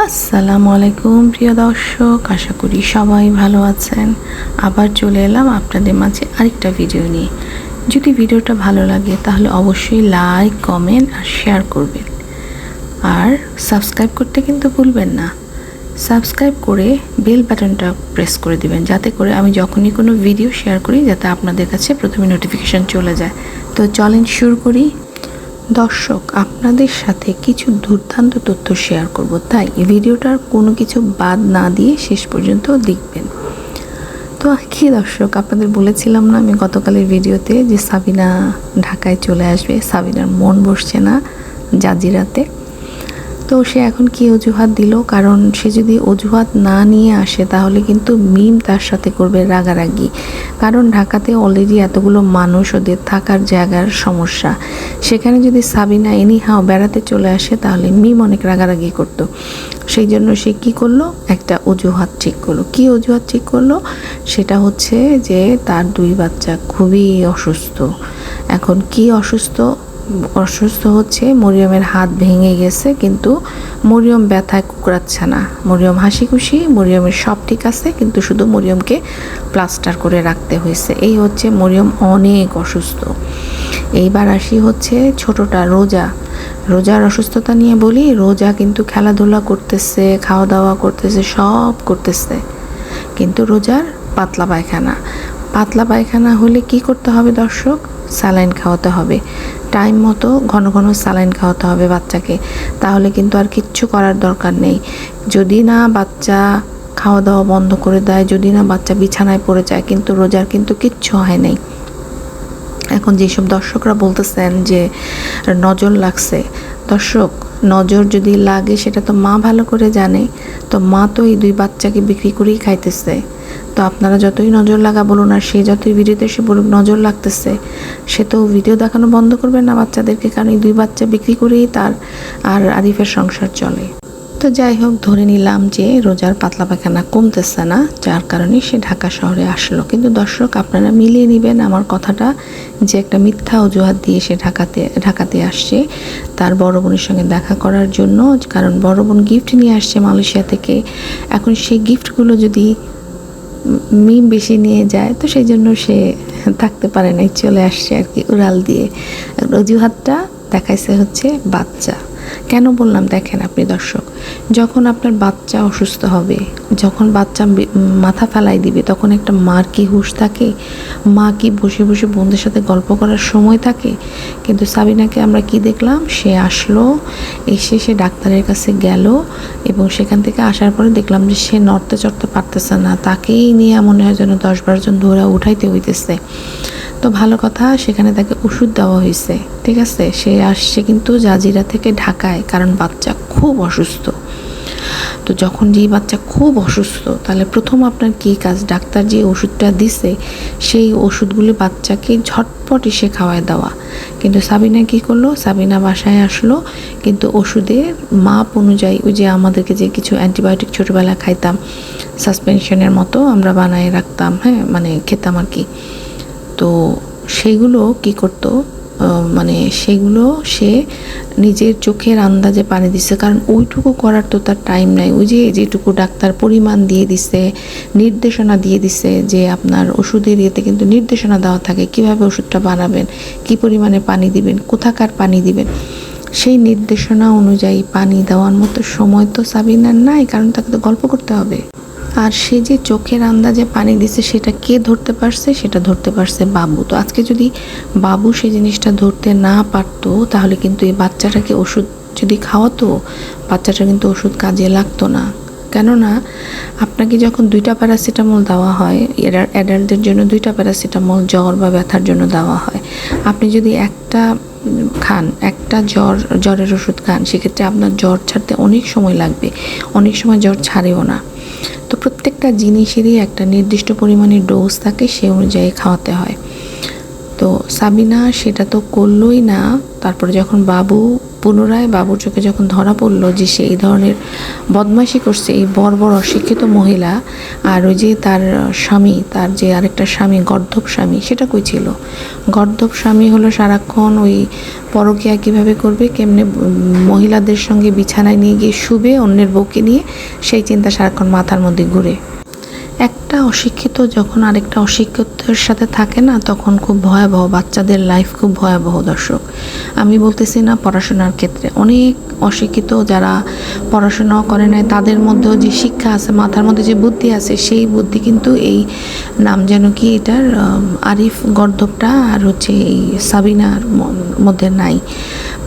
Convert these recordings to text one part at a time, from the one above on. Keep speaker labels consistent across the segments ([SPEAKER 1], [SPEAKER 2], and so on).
[SPEAKER 1] আসসালামু আলাইকুম, প্রিয় দর্শক। আশা করি সবাই ভালো আছেন। আবার চলে এলাম আপনাদের মাঝে আরেকটা ভিডিও নিয়ে। যদি ভিডিওটা ভালো লাগে, তাহলে অবশ্যই লাইক, কমেন্ট আর শেয়ার করবেন। আর সাবস্ক্রাইব করতে কিন্তু ভুলবেন না। সাবস্ক্রাইব করে বেল বাটনটা প্রেস করে দিবেন, যাতে করে আমি যখনই কোনো ভিডিও শেয়ার করি, যাতে আপনাদের কাছে প্রথমে নোটিফিকেশান চলে যায়। তো চলেন শুরু করি। দর্শক, আপনাদের সাথে কিছু দুর্দান্ত তথ্য শেয়ার করব। তাই ভিডিওটার কোনো কিছু বাদ না দিয়ে শেষ পর্যন্ত দেখবেন। তো কি দর্শক, আপনাদের বলেছিলাম না আমি গতকালের ভিডিওতে যে সাবিনা ঢাকায় চলে আসবে। সাবিনার মন বসছে না জাজিরাতে। তো সে এখন কি অজুহাত দিল? কারণ সে যদি অজুহাত না নিয়ে আসে, তাহলে কিন্তু মিম তার সাথে করবে রাগারাগি। কারণ ঢাকাতে অলরেডি এতগুলো মানুষ ওদের থাকার জায়গার সমস্যা। সেখানে যদি সাবিনা এনি হাও বেড়াতে চলে আসে, তাহলে মিম অনেক রাগারাগি করতো। সেই জন্য সে কি করল? একটা অজুহাত ঠিক করল। কি অজুহাত ঠিক করল? সেটা হচ্ছে যে তার দুই বাচ্চা খুবই অসুস্থ। এখন কি অসুস্থ? অসুস্থ হচ্ছে, মরিয়মের হাত ভেঙে গেছে, কিন্তু মরিয়ম ব্যথায় কুকড়াচ্ছে না। মরিয়ম হাসি খুশি মরিয়মের সব ঠিক আছে, কিন্তু শুধু মরিয়মকে প্লাস্টার করে রাখতে হয়েছে। এই হচ্ছে মরিয়ম অনেক অসুস্থ। এইবার আসি হচ্ছে ছোটটা রোজা। রোজার অসুস্থতা নিয়ে বলি, রোজা কিন্তু খেলাধুলা করতেছে খাওয়া দাওয়া করতেছে, সব করতেছে। কিন্তু রোজার পাতলা পায়খানা। পাতলা পায়খানা হলে কি করতে হবে দর্শক? স্যালাইন খাওয়াতে হবে। টাইম মতো ঘন ঘন স্যালাইন খাওয়াতে হবে বাচ্চাকে। তাহলে কিন্তু আর কিচ্ছু করার দরকার নেই। যদি না বাচ্চা খাওয়া দাওয়া বন্ধ করে দেয়, যদি না বাচ্চা বিছানায় পড়ে যায়, কিন্তু রোজার কিন্তু কিচ্ছু হয় নাই। এখন যেসব দর্শকরা বলতেছেন যে নজর লাগছে, দর্শক নজর যদি লাগে, সেটা তো মা ভালো করে জানে। তো মা তো এই দুই বাচ্চাকে বিক্রি করেই খাইতেছে। তো আপনারা যতই নজর লাগা বলুন, আর সে যতই ভিডিওতে সে বলুক, নজর লাগতেছে। সে তো ভিডিও দেখানো বন্ধ করবে না বাচ্চাদেরকে, কারণ এই দুই বাচ্চা বিক্রি করেই তার আর আরিফের সংসার চলে। তো যাই হোক, ধরে নিলাম যে রোজার পাতলা পায়খানা কমতেছে না, যার কারণে সে ঢাকা শহরে আসলো। কিন্তু দর্শক, আপনারা মিলিয়ে নেবেন আমার কথাটা যে একটা মিথ্যা অজুহাত দিয়ে সে ঢাকাতে ঢাকাতে আসছে তার বড় বোনের সঙ্গে দেখা করার জন্য। কারণ বড় বোন গিফট নিয়ে আসছে মালয়েশিয়া থেকে। এখন সেই গিফটগুলো যদি মিম বেশি নিয়ে যায়, তো সেই জন্য সে থাকতে পারে নাই, চলে আসছে আর কি উড়াল দিয়ে। অজুহাতটা দেখাইছে হচ্ছে বাচ্চা। কেন বললাম, দেখেন আপনি দর্শক, যখন আপনার বাচ্চা অসুস্থ হবে, যখন বাচ্চা মাথা ফেলাই দিবে, তখন একটা মার কি হুশ থাকে? মা কি বসে বসে বন্ধুদের সাথে গল্প করার সময় থাকে? কিন্তু সাবিনাকে আমরা কি দেখলাম? সে আসলো, এসে সে ডাক্তারের কাছে গেল এবং সেখান থেকে আসার পরে দেখলাম যে সে নড়তে চড়তে পারতেছে না। তাকেই নিয়ে মনে হয় যেন দশ বারোজন ধরে উঠাইতে হইতেছে। তো ভালো কথা, সেখানে তাকে ওষুধ দেওয়া হয়েছে, ঠিক আছে? সে আসছে কিন্তু জাজিরা থেকে ঢাকায়, কারণ বাচ্চা খুব অসুস্থ। তো যখন যেই বাচ্চা খুব অসুস্থ, তাহলে প্রথম আপনার কী কাজ? ডাক্তার যে ওষুধটা দিছে, সেই ওষুধগুলি বাচ্চাকে ঝটপট এসে খাওয়ায় দেওয়া। কিন্তু সাবিনা কি করল? সাবিনা বাসায় আসলো, কিন্তু ওষুধের মাপ অনুযায়ী ওই যে আমাদেরকে যে কিছু অ্যান্টিবায়োটিক ছোটোবেলা খাইতাম, সাসপেনশনের মতো আমরা বানায় রাখতাম হ্যাঁ? মানে খেতাম আর কি। তো সেগুলো কি করতো? মানে সেগুলো সে নিজের চোখের আন্দাজে পানি দিছে। কারণ ওইটুকু করার তো তার টাইম নাই। ওই যে, যেটুকু ডাক্তার পরিমাণ দিয়ে দিছে, নির্দেশনা দিয়ে দিছে যে আপনার ওষুধের ইয়েতে কিন্তু নির্দেশনা দেওয়া থাকে, কীভাবে ওষুধটা বানাবেন, কি পরিমাণে পানি দিবেন, কোথাকার পানি দিবেন। সেই নির্দেশনা অনুযায়ী পানি দেওয়ার মতো সময় তো সাবিনার নাই, কারণ তাকে তো গল্প করতে হবে। আর সে যে চোখের আন্দাজে পানি দিছে, সেটা কে ধরতে পারছে? সেটা ধরতে পারছে বাবু। তো আজকে যদি বাবু সেই জিনিসটা ধরতে না পারতো, তাহলে কিন্তু এই বাচ্চাটাকে ওষুধ যদি খাওয়াতো বাচ্চাটা কিন্তু ওষুধ কাজে লাগতো না। কেননা, আপনাকে যখন দুইটা প্যারাসিটামল দেওয়া হয় অ্যাডাল্টদের জন্য দুইটা প্যারাসিটামল, জ্বর বা ব্যথার জন্য দেওয়া হয়। আপনি যদি একটা খান, একটা জ্বর, জ্বরের ওষুধ খান, সেক্ষেত্রে আপনার জ্বর ছাড়তে অনেক সময় লাগবে। অনেক সময় জ্বর ছাড়েও না। তো প্রত্যেকটা জিনিসেরই একটা নির্দিষ্ট পরিমাণে ডোজ থাকে সে অনুযায়ী খাওয়াতে হয়। তো সাবিনা সেটা তো করলোই না। তারপরে যখন বাবু পুনরায় বাবুর চোখে যখন ধরা পড়ল যে সে এই ধরনের বদমাইশি করছে, এই বর্বর অশিক্ষিত মহিলা, আর ওই যে তার স্বামী, তার যে আরেকটা স্বামী, গর্ধব স্বামী, সেটা কই ছিল? গর্ধব স্বামী হলো সারাক্ষণ ওই পরকিয়া কীভাবে করবে, কেমনে মহিলাদের সঙ্গে বিছানায় নিয়ে গিয়ে শুবে অন্যের বউকে নিয়ে, সেই চিন্তা সারাক্ষণ মাথার মধ্যে ঘুরে। একটা অশিক্ষিত যখন আরেকটা অশিক্ষিতের সাথে থাকে না, তখন খুব ভয়াবহ, বাচ্চাদের লাইফ খুব ভয়াবহ দর্শক। আমি বলতেছি না পড়াশোনার ক্ষেত্রে। অনেক অশিক্ষিত যারা পড়াশোনা করে নাই, তাদের মধ্যেও যে শিক্ষা আছে, মাথার মধ্যে যে বুদ্ধি আছে, সেই বুদ্ধি কিন্তু এই নাম যেন কি এটার আরিফ গর্ধবটা আর হচ্ছে এই সাবিনার মধ্যে নাই।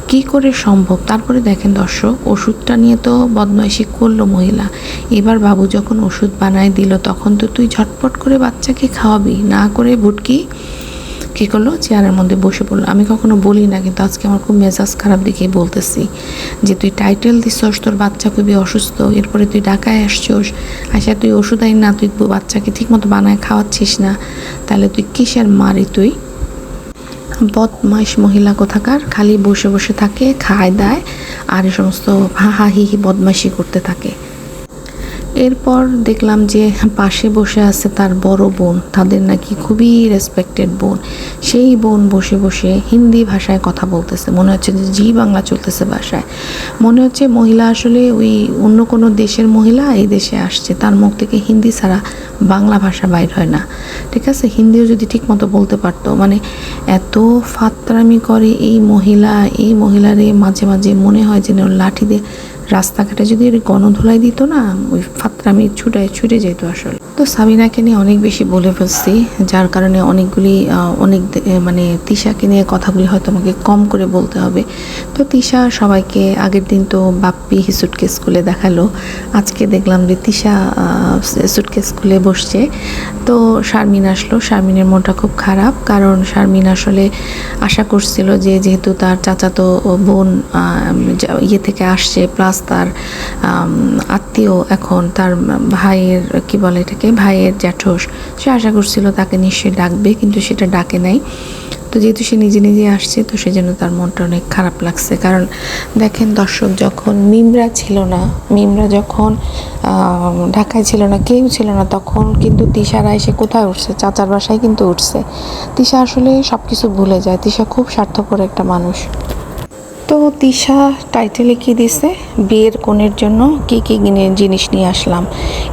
[SPEAKER 1] কি করে সম্ভব? তারপরে দেখেন দর্শক, ওষুধটা নিয়ে তো বদমাইশি করল মহিলা। এবার বাবু যখন ওষুধ বানায় দিল, তখন তো তুই ঝটপট করে বাচ্চাকে খাওয়াবি, না করে ভুটকি? কী করল? চেয়ারের মধ্যে বসে পড়ল। আমি কখনো বলি না, কিন্তু আজকে আমার খুব মেজাজ খারাপ দেখে বলতেছি যে, তুই টাইটেল দিছস, তোর বাচ্চা খুবই অসুস্থ, এরপরে তুই ঢাকায় আসছস আসা তুই ওষুধ আইন না, তুই বাচ্চাকে ঠিকমতো বানায় খাওয়াচ্ছিস না, তাহলে তুই কিসের মারি তুই? বদমাইশ মহিলা কোথাকার? খালি বসে বসে থাকে, খায়, দায়, আর এ সমস্ত হাহাহি বদমাইশি করতে থাকে। এরপর দেখলাম যে পাশে বসে আছে তার বড় বোন, তাদের নাকি খুবই রেসপেক্টেড বোন। সেই বোন বসে বসে হিন্দি ভাষায় কথা বলতেছে। মনে হচ্ছে যে জি বাংলা চলতেছে ভাষায়। মনে হচ্ছে মহিলা আসলে ওই অন্য কোনো দেশের মহিলা এই দেশে আসছে, তার মুখ থেকে হিন্দি ছাড়া বাংলা ভাষা বাইর হয় না। ঠিক আছে? হিন্দিও যদি ঠিক মতো বলতে পারতো। মানে এত ফাত্রামি করে এই মহিলা, এই মহিলারে মাঝে মাঝে মনে হয় যেন লাঠি দিয়ে রাস্তাঘাটে যদি গণধোলাই দিত না ওই ফাত্রামি ছুটে ছুটে যেত আসলে। তো সাবিনাকে নিয়ে অনেক বেশি বলে ফেলছি, যার কারণে অনেকগুলি অনেক মানে তিশাকে নিয়ে কথাগুলি হয়তো আমাকে কম করে বলতে হবে। তো তিশা সবাইকে, আগের দিন তো বাপ্পি সুটকেস খুলে দেখাল। আজকে দেখলাম যে তিশা সুটকেস খুলে বসছে। তো শারমিন আসলো। শারমিনের মনটা খুব খারাপ, কারণ শারমিন আসলে আশা করছিল যে যেহেতু তার চাচাতো বোন ইয়ে থেকে আসছে প্লাস তার আত্মীয় এখন তার ভাইয়ের, কি বলে এটাকে? ভাইয়ের জ্যাঠস। সে আশা করছিল তাকে নিশ্চয়ই ডাকবে, কিন্তু সেটা ডাকে নাই। তো যেহেতু সে নিজে নিজে আসছে, তো সেজন্য তার মনটা অনেক খারাপ লাগছে। কারণ দেখেন দর্শক, যখন মিমরা ছিল না, মিমরা যখন ঢাকায় ছিল না, কেউ ছিল না, তখন কিন্তু তিশারা এসে কোথায় উঠছে? চাচার বাসায় কিন্তু উঠছে। তিশা আসলে সব কিছু ভুলে যায়। তিশা খুব স্বার্থপর একটা মানুষ। তো তিশা টাইটেলে কি দিছে? বিয়ের কোণের জন্য কি কি জিনিস নিয়ে আসলাম।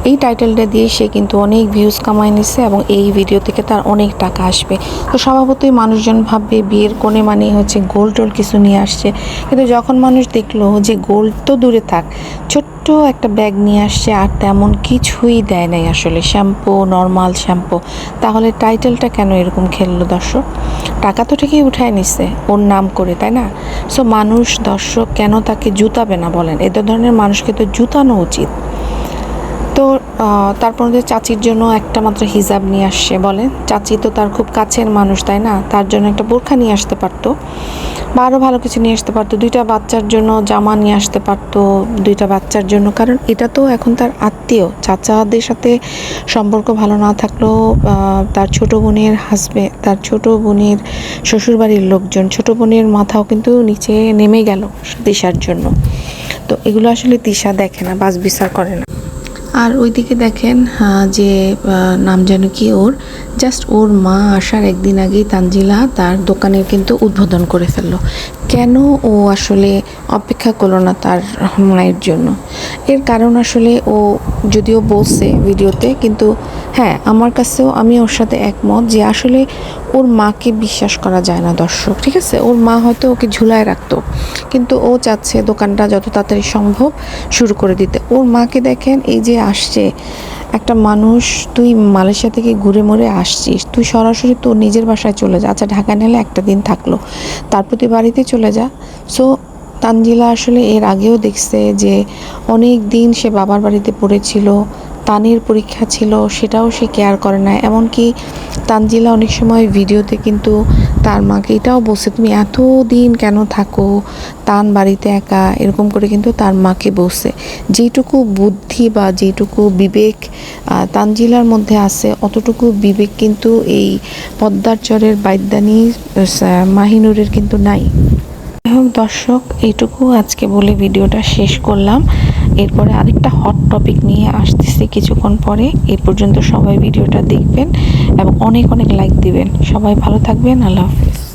[SPEAKER 1] এই টাইটেলটা দিয়ে সে কিন্তু অনেক ভিউজ কামাই নিছে এবং এই ভিডিও থেকে তার অনেক টাকা আসবে। তো স্বভাবতই মানুষজন ভাববে বিয়ের কোণে মানে হচ্ছে গোল্ড টোল কিছু নিয়ে আসছে। কিন্তু যখন মানুষ দেখল যে গোল্ড তো দূরে থাক, ছোট্ট একটা ব্যাগ নিয়ে আসছে আর তেমন কিছুই দেয় নাই আসলে। শ্যাম্পু নর্মাল শ্যাম্পু তাহলে টাইটেলটা কেন এরকম খেললো দর্শক? টাকা তো ঠিকই উঠায় নিছে, ওর নাম করে, তাই না? সো মানুষ দর্শক কেন তাকে জুতাবে না বলেন? এ ধরনের মানুষকে তো জুতানো উচিত। তো তারপর ওদের চাচির জন্য একটা মাত্র হিজাব নিয়ে আসছে বলে। চাচি তো তার খুব কাছের মানুষ, তাই না? তার জন্য একটা বোরখা নিয়ে আসতে পারতো বা আরও ভালো কিছু নিয়ে আসতে পারতো। দুইটা বাচ্চার জন্য জামা নিয়ে আসতে পারতো, দুইটা বাচ্চার জন্য। কারণ এটা তো এখন তার আত্মীয়। চাচাদের সাথে সম্পর্ক ভালো না থাকলেও তার ছোট বোনের হাসবে তার ছোট বোনের শ্বশুরবাড়ির লোকজন, ছোট বোনের মাথাও কিন্তু নিচে নেমে গেল দিশার জন্য। তো এগুলো আসলে দিশা দেখে না, বাস বিচার করে না। আর ওইদিকে দেখেন যে নাম যেন কি ওর? জাস্ট ওর মা আসার একদিন আগেই তানজিলা তার দোকানের কিন্তু উদ্বোধন করে ফেলল। কেন ও আসলে অপেক্ষা করল না তার মায়ের জন্য? এর কারণ আসলে ও যদিও বলছে ভিডিওতে, কিন্তু হ্যাঁ আমার কাছেও আমি ওর সাথে একমত যে আসলে ওর মাকে বিশ্বাস করা যায় না দর্শক, ঠিক আছে? ওর মা হয়তো ওকে ঝুলায় রাখতো, কিন্তু ও চাচ্ছে দোকানটা যত তাড়াতাড়ি সম্ভব শুরু করে দিতে। ওর মাকে দেখেন, এই যে আসছে। একটা মানুষ, তুই মালয়েশিয়া থেকে ঘুরে মরে আসছিস। তুই সরাসরি তোর নিজের বাসায় চলে যা। আচ্ছা ঢাকা নিলে একটা দিন থাকল। তারপর তুই বাড়িতে চলে যা। সো তানজিলা আসলে এর আগেও দেখছে যে অনেক দিন সে বাবার বাড়িতে পড়েছিল। তানের পরীক্ষা ছিল, সেটাও সে কেয়ার করে না। এমনকি তানজিলা অনেক সময় ভিডিওতে কিন্তু তার মাকে, এটাও বলছে, তুমি এত দিন কেন থাকো? তান বাড়িতে একা? এরকম করে কিন্তু তার মাকে বসে যেটুকু বুদ্ধি বা যেটুকু বিবেক তানজিলার মধ্যে আছে, অতটুকু বিবেক কিন্তু এই পদ্মারচরের চরের বাইদ্যানী মাহিনুরের কিন্তু নাই। দর্শক, এইটুকু আজকে বলে ভিডিওটা শেষ করলাম। এরপরে আরেকটা হট টপিক নিয়ে আসতেছি কিছুক্ষণ পরে। এ পর্যন্ত সবাই ভিডিওটা দেখবেন এবং অনেক অনেক লাইক দিবেন। সবাই ভালো থাকবেন। আল্লাহ হাফিজ।